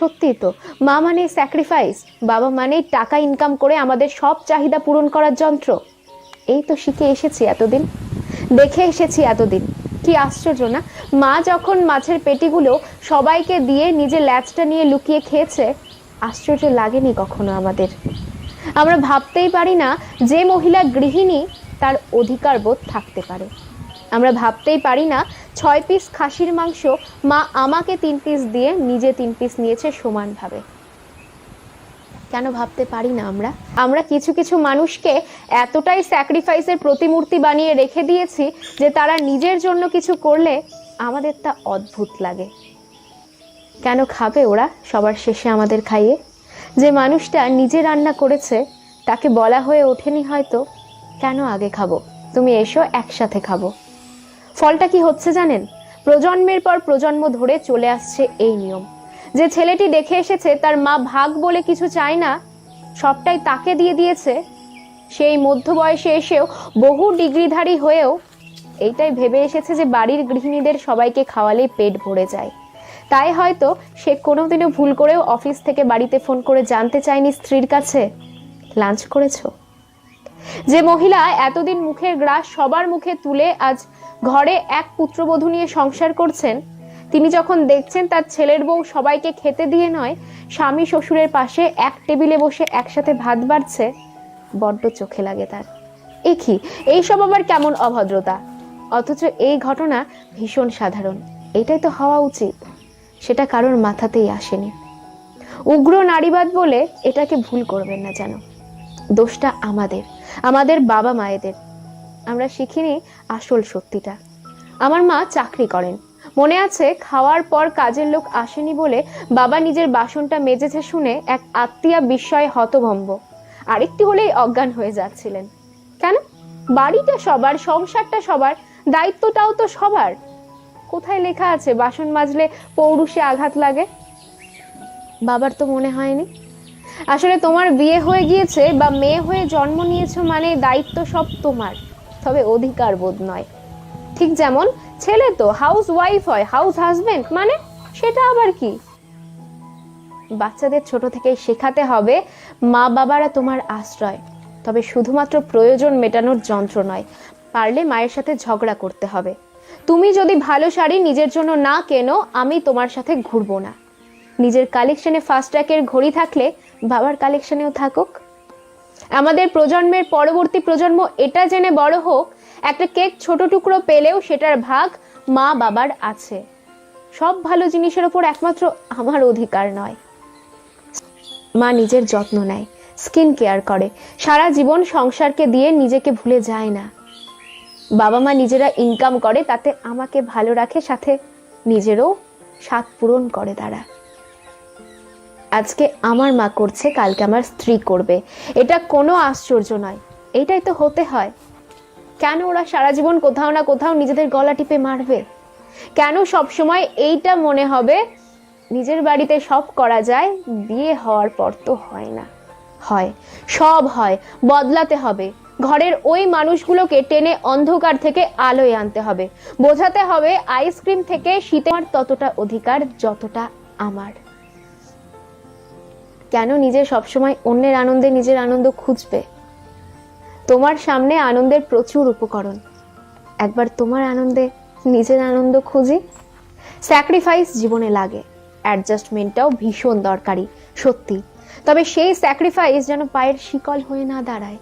সত্যি তো, মা মানে স্যাক্রিফাইস বাবা মানে টাকা ইনকাম করে আমাদের সব চাহিদা পূরণ করার যন্ত্র। এই তো শিখে এসেছি এতদিন, দেখে এসেছি এতদিন। কি আশ্চর্য না, মা যখন মাছের পেটিগুলো সবাইকে দিয়ে নিজে ল্যাচটা নিয়ে লুকিয়ে খেয়েছে, আশ্চর্য লাগেনি কখনো আমাদের। আমরা ভাবতেই পারি না যে মহিলা গৃহিণী তার অধিকার বোধ থাকতে পারে। আমরা ভাবতেই পারি না, ছয় পিস খাসির মাংস মা আমাকে তিন পিস দিয়ে নিজে তিন পিস নিয়েছে সমানভাবে। কেন ভাবতে পারি না আমরা? আমরা কিছু কিছু মানুষকে এতটাই স্যাক্রিফাইসের প্রতিমূর্তি বানিয়ে রেখে দিয়েছি যে তারা নিজের জন্য কিছু করলে আমাদের তা অদ্ভুত লাগে। কেন খাবে ওরা সবার শেষে আমাদের খাইয়ে? যে মানুষটা নিজে রান্না করেছে, তাকে বলা হয়ে ওঠেনি হয়তো, কেন আগে খাব? তুমি এসো একসাথে খাব। ফলটা কি হচ্ছে জানেন? প্রজন্মের পর প্রজন্ম ধরে চলে আসছে এই নিয়ম। যে ছেলেটি দেখে এসেছে তার মা ভাগ বলে কিছু চায় না, সবটাই তাকে দিয়ে দিয়েছে, সেই মধ্য বয়সে এসেও বহু ডিগ্রিধারী হয়েও এইটাই ভেবে এসেছে যে বাড়ির গৃহিণীদের সবাইকে খাওয়ালেই পেট ভরে যায়। তাই হয়তো সে কোনোদিনও ভুল করেও অফিস থেকে বাড়িতে ফোন করে জানতে চায়নি স্ত্রীর কাছে। লাঞ্চ করেছ? যে মহিলা এতদিন মুখের গ্রাস সবার মুখে তুলে আজ ঘরে এক পুত্রবধূ নিয়ে সংসার করছেন। তিনি যখন দেখছেন তার ছেলের বউ সবাইকে খেতে দিয়ে নয়, স্বামী শ্বশুরের পাশে এক টেবিলে বসে একসাথে ভাত বাড়ছে, বড্ড চোখে লাগে তার। এ কি এইসব আবার কেমন অভদ্রতা? অথচ এই ঘটনা ভীষণ সাধারণ। এটাই তো হওয়া উচিত। সেটা কারোর মাথাতেই আসেনি। উগ্র নারীবাদ বলে এটাকে ভুল করবেন না যেন। দোষটা আমাদের আমাদের বাবা মায়েদের আমরা শিখিনি আসল সত্যিটা। আমার মা চাকরি করেন। মনে আছে, খাওয়ার পর কাজের লোক আসেনি বলে বাবা নিজের বাসনটা মেজেছে শুনে এক আত্মীয়া বিস্ময়ে হতভম্ব। আরেকটি হলেই অজ্ঞান হয়ে যাচ্ছিলেন। কেন? বাড়িটা সবার, সংসারটা সবার, দায়িত্বটাও তো সবার। কোথায় লেখা আছে, বাসন মাজলে পৌরুষে আঘাত লাগে? বাবার তো মনে হয়নি। আসলে তোমার বিয়ে হয়ে গিয়েছে বা মেয়ে হয়ে জন্ম নিয়েছো মানে দায়িত্ব সব তোমার। তবে অধিকার বোধ নয়। ঠিক যেমন, ছেলে তো হাউস ওয়াইফ হয় হাউস হাজবেন্ড মানে সেটা আবার কি? বাচ্চাদের ছোট থেকেই শেখাতে হবে, মা বাবারা তোমার আশ্রয়। তবে শুধুমাত্র প্রয়োজন মেটানোর যন্ত্র নয়, পারলে মায়ের সাথে ঝগড়া করতে হবে। তুমি যদি ভালো শাড়ি নিজের জন্য না কেনো, আমি তোমার সাথে ঘুরবো না। নিজের কালেকশনে ফাস্ট ট্র্যাকের ঘড়ি থাকলে বাবার কালেকশনেও থাকুক। আমাদের প্রজন্মের পরবর্তী প্রজন্ম এটা জেনে বড় হোক, একটা কেক ছোট টুকরো পেলেও সেটার ভাগ মা বাবার আছে। সব ভালো জিনিসের ওপর একমাত্র আমার অধিকার নয়। মা নিজের যত্ন নেয়, স্কিন কেয়ার করে। সারা জীবন সংসারকে দিয়ে নিজেকে ভুলে যায় না। বাবা মা নিজেরা ইনকাম করে, তাতে আমাকে ভালো রাখে, সাথে নিজেরও স্বাদ পূরণ করে তারা। আজকে আমার মা করছে, কালকে আমার স্ত্রী করবে। এটা কোনো আশ্চর্য নয়। এইটাই তো হতে হয়। কেন ওরা সারা জীবন কোথাও না কোথাও নিজেদের গলা টিপে মারবে? কেন সব সময় এইটা মনে হবে, নিজের বাড়িতে সব করা যায়, বিয়ে হওয়ার পর তো হয় না। হয়। সব হয়। বদলাতে হবে। ঘরের ওই মানুষগুলোকে টেনে অন্ধকার থেকে আলোয় আনতে হবে। বোঝাতে হবে, আইসক্রিম থেকে শীতের ততটা অধিকার যতটা আমার। কেন নিজে সবসময় অন্যের আনন্দে নিজের আনন্দ খুঁজবে? তোমার সামনে আনন্দের প্রচুর উপকরণ। একবার তোমার আনন্দে নিজের আনন্দ খুঁজি। স্যাক্রিফাইস জীবনে লাগে। অ্যাডজাস্টমেন্টটাও ভীষণ দরকারি, সত্যি। তবে সেই স্যাক্রিফাইস যেন পায়ের শিকল হয়ে না দাঁড়ায়।